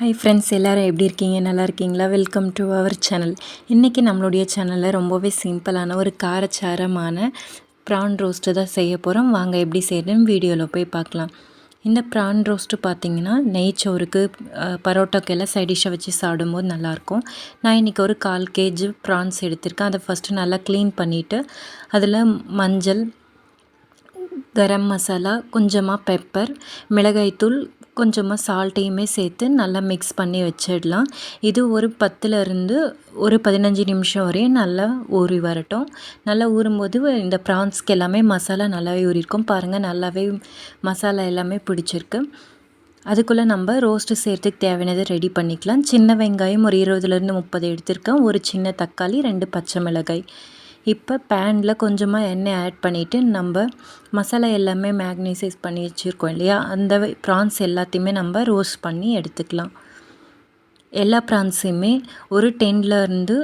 Hi friends எல்லோரும் எப்படி இருக்கீங்க? நல்லா இருக்கீங்களா? வெல்கம் டு அவர் சேனல் இன்றைக்கி நம்மளுடைய சேனலில் ரொம்பவே சிம்பிளான ஒரு காரச்சாரமான ப்ரான் ரோஸ்ட்டு தான் செய்ய போகிறோம் வாங்க எப்படி செய்யணும்னு வீடியோவில் போய் பார்க்கலாம். இந்த ப்ரான் ரோஸ்ட்டு பார்த்தீங்கன்னா நெய்ச்சோறுக்கு பரோட்டாக்கெல்லாம் சைடிஷாக வச்சு சாப்பிடும்போது நல்லாயிருக்கும். நான் இன்றைக்கி ஒரு கால் கேஜி ப்ரான்ஸ் எடுத்திருக்கேன். அதை ஃபஸ்ட்டு நல்லா க்ளீன் பண்ணிவிட்டு அதில் மஞ்சள் கரம் மசாலா கொஞ்சமாக பெப்பர் மிளகாய்த்தூள் கொஞ்சமாக சால்ட்டையுமே சேர்த்து நல்லா மிக்ஸ் பண்ணி வச்சிடலாம். இது ஒரு பத்துலேருந்து ஒரு பதினஞ்சு நிமிஷம் வரையும் நல்லா ஊறி வரட்டும். நல்லா ஊறும்போது இந்த ப்ரான்ஸ்க்கு எல்லாமே மசாலா நல்லாவே ஊறியிருக்கும். பாருங்கள் நல்லாவே மசாலா எல்லாமே பிடிச்சிருக்கு. அதுக்குள்ளே நம்ம ரோஸ்ட்டு சேர்த்துக்கு தேவையானதை ரெடி பண்ணிக்கலாம். சின்ன வெங்காயம் ஒரு இருபதுலேருந்து முப்பது எடுத்திருக்கேன். ஒரு சின்ன தக்காளி ரெண்டு பச்சை மிளகாய். இப்போ பேனில் கொஞ்சமாக எண்ணெய் ஆட் பண்ணிவிட்டு நம்ம மசாலா எல்லாமே மேக்னைசைஸ் பண்ணி வச்சுருக்கோம் இல்லையா? அந்த ப்ரான்ஸ் எல்லாத்தையுமே நம்ம ரோஸ்ட் பண்ணி எடுத்துக்கலாம். எல்லா ப்ரான்ஸையுமே ஒரு டென்லேருந்து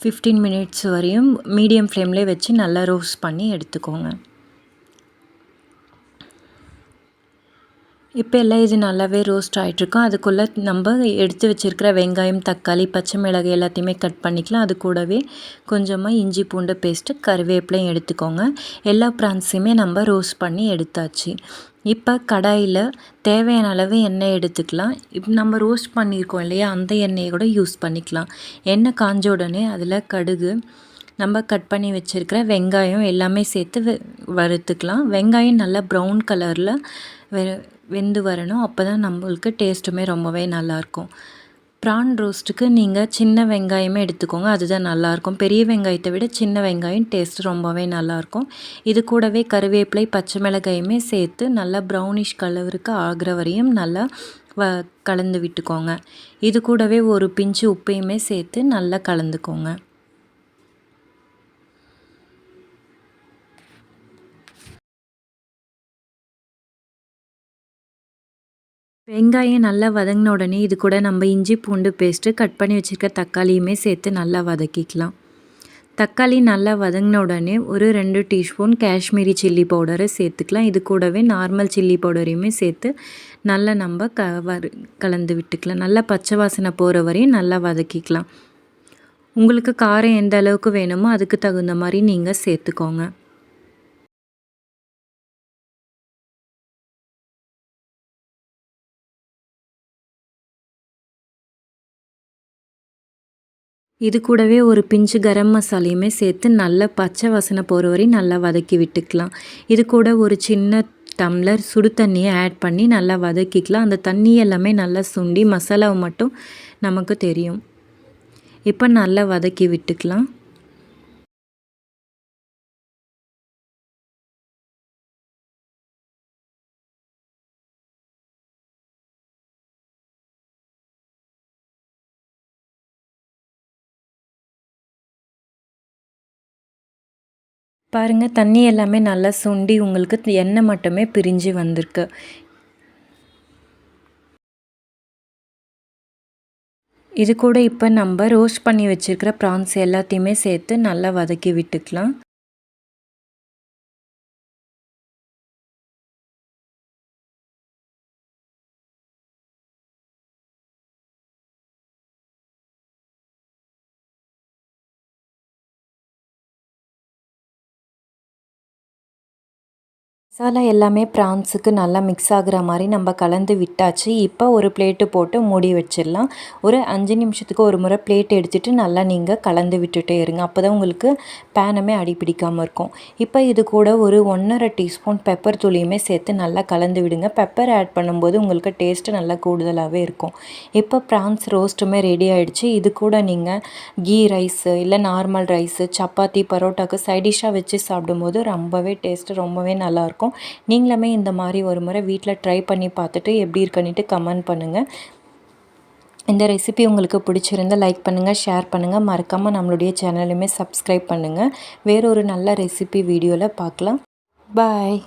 ஃபிஃப்டீன் மினிட்ஸ் வரையும் மீடியம் ஃப்ளேம்லேயே வச்சு நல்லா ரோஸ்ட் பண்ணி எடுத்துக்கோங்க. இப்போ எல்லாம் இது நல்லாவே ரோஸ்ட் ஆகிட்ருக்கும் அதுக்குள்ளே நம்ம எடுத்து வச்சுருக்கிற வெங்காயம் தக்காளி பச்சை மிளகு எல்லாத்தையுமே கட் பண்ணிக்கலாம். அது கூடவே கொஞ்சமாக இஞ்சி பூண்டு பேஸ்ட்டு கருவேப்பிலையும் எடுத்துக்கோங்க. எல்லா ப்ரான்ஸையுமே நம்ம ரோஸ்ட் பண்ணி எடுத்தாச்சு. இப்போ கடாயில் தேவையான அளவு எண்ணெய் எடுத்துக்கலாம். இப்போ நம்ம ரோஸ்ட் பண்ணியிருக்கோம் இல்லையா? அந்த எண்ணெயை கூட யூஸ் பண்ணிக்கலாம். எண்ணெய் காஞ்ச உடனே அதில் கடுகு நம்ம கட் பண்ணி வச்சுருக்கிற வெங்காயம் எல்லாமே சேர்த்து வறுத்துக்கலாம். வெங்காயம் நல்லா ப்ரௌன் கலரில் வெ வெந்து வரணும் அப்போ தான் நம்மளுக்கு டேஸ்ட்டுமே ரொம்பவே நல்லாயிருக்கும். ப்ரான் ரோஸ்ட்டுக்கு நீங்கள் சின்ன வெங்காயமே எடுத்துக்கோங்க அதுதான் நல்லாயிருக்கும். பெரிய வெங்காயத்தை விட சின்ன வெங்காயம் டேஸ்ட் ரொம்பவே நல்லாயிருக்கும். இது கூடவே கருவேப்பிலை பச்சை மிளகாயுமே சேர்த்து நல்லா ப்ரௌனிஷ் கலருக்கு ஆகிற வரையும் நல்லா வ கலந்து விட்டுக்கோங்க. இது கூடவே ஒரு பிஞ்சு உப்பையுமே சேர்த்து நல்லா கலந்துக்கோங்க. வெங்காயம் நல்லா வதங்கின உடனே இது கூட நம்ம இஞ்சி பூண்டு பேஸ்ட்டு கட் பண்ணி வச்சுருக்க தக்காளியுமே சேர்த்து நல்லா வதக்கிக்கலாம். தக்காளி நல்லா வதங்கின உடனே ஒரு ரெண்டு டீஸ்பூன் காஷ்மீரி சில்லி பவுடரை சேர்த்துக்கலாம். இது கூடவே நார்மல் சில்லி பவுடரையுமே சேர்த்து நல்லா நம்ம க வறு கலந்து விட்டுக்கலாம். நல்லா பச்சை வாசனை போகிற வரையும் நல்லா வதக்கிக்கலாம். உங்களுக்கு காரம் எந்த அளவுக்கு வேணுமோ அதுக்கு தகுந்த மாதிரி நீங்கள் சேர்த்துக்கோங்க. இது கூடவே ஒரு பிஞ்சு கரம் மசாலையுமே சேர்த்து நல்லா பச்சை வாசனை போகிற வரையும் நல்லா வதக்கி விட்டுக்கலாம். இது கூட ஒரு சின்ன டம்ளர் சுடு தண்ணியை ஆட் பண்ணி நல்லா வதக்கிக்கலாம். அந்த தண்ணி எல்லாமே நல்லா சுண்டி மசாலாவை மட்டும் நமக்கு தெரியும். இப்போ நல்லா வதக்கி விட்டுக்கலாம். பாருங்கள் தண்ணி எல்லாமே நல்லா சுண்டி உங்களுக்கு எண்ணெய் மட்டுமே பிரிஞ்சு வந்திருக்கு. இது கூட இப்போ நம்ம ரோஸ்ட் பண்ணி வச்சுருக்கிற ப்ரான்ஸ் எல்லாத்தையுமே சேர்த்து நல்லா வதக்கி விட்டுக்கலாம். மசாலா எல்லாமே ப்ரான்ஸுக்கு நல்லா மிக்ஸ் ஆகுற மாதிரி நம்ம கலந்து விட்டாச்சு. இப்போ ஒரு பிளேட்டு போட்டு மூடி வச்சிடலாம். ஒரு அஞ்சு நிமிஷத்துக்கு ஒரு முறை பிளேட் எடுத்துகிட்டு நல்லா நீங்கள் கலந்து விட்டுட்டே இருங்க. அப்போ தான் உங்களுக்கு பேனமே அடி பிடிக்காமல் இருக்கும். இப்போ இது கூட ஒரு ஒன்றரை டீஸ்பூன் பெப்பர் தூளியுமே சேர்த்து நல்லா கலந்து விடுங்க. பெப்பர் ஆட் பண்ணும்போது உங்களுக்கு டேஸ்ட்டு நல்லா கூடுதலாகவே இருக்கும். இப்போ ப்ரான்ஸ் ரோஸ்ட்டுமே ரெடி ஆகிடுச்சு இது கூட நீங்கள் கீ ரைஸு இல்லை நார்மல் ரைஸு சப்பாத்தி பரோட்டாக்கு சைடிஷ்ஷாக வச்சு சாப்பிடும்போது ரொம்பவே டேஸ்ட்டு ரொம்பவே நல்லாயிருக்கும் இருக்கும். நீங்களுமே இந்த மாதிரி ஒரு முறை வீட்டில் ட்ரை பண்ணி பார்த்துட்டு எப்படி இருக்குன்னுட்டு கமெண்ட் பண்ணுங்கள் இந்த ரெசிபி உங்களுக்கு பிடிச்சிருந்தால் லைக் பண்ணுங்கள் ஷேர் பண்ணுங்கள் மறக்காமல் நம்மளுடைய சேனலுமே சப்ஸ்கிரைப் பண்ணுங்கள் வேறொரு நல்ல ரெசிபி வீடியோவில் பார்க்கலாம். பாய்